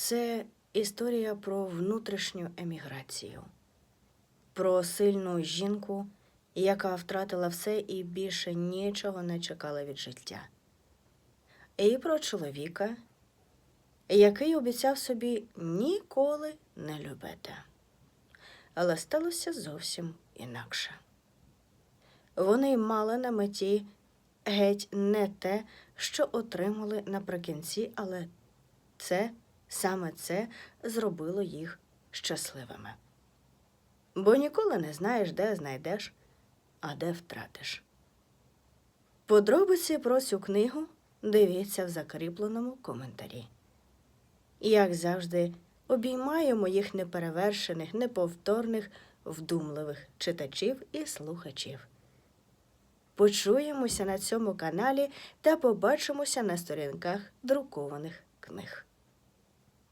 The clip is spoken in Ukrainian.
Це історія про внутрішню еміграцію, про сильну жінку, яка втратила все і більше нічого не чекала від життя. І про чоловіка, який обіцяв собі ніколи не любити. Але сталося зовсім інакше. Вони мали на меті геть не те, що отримали наприкінці, але це саме це зробило їх щасливими. Бо ніколи не знаєш, де знайдеш, а де втратиш. Подробиці про цю книгу дивіться в закріпленому коментарі. Як завжди, обіймаю моїх неперевершених, неповторних, вдумливих читачів і слухачів. Почуємося на цьому каналі та побачимося на сторінках друкованих книг.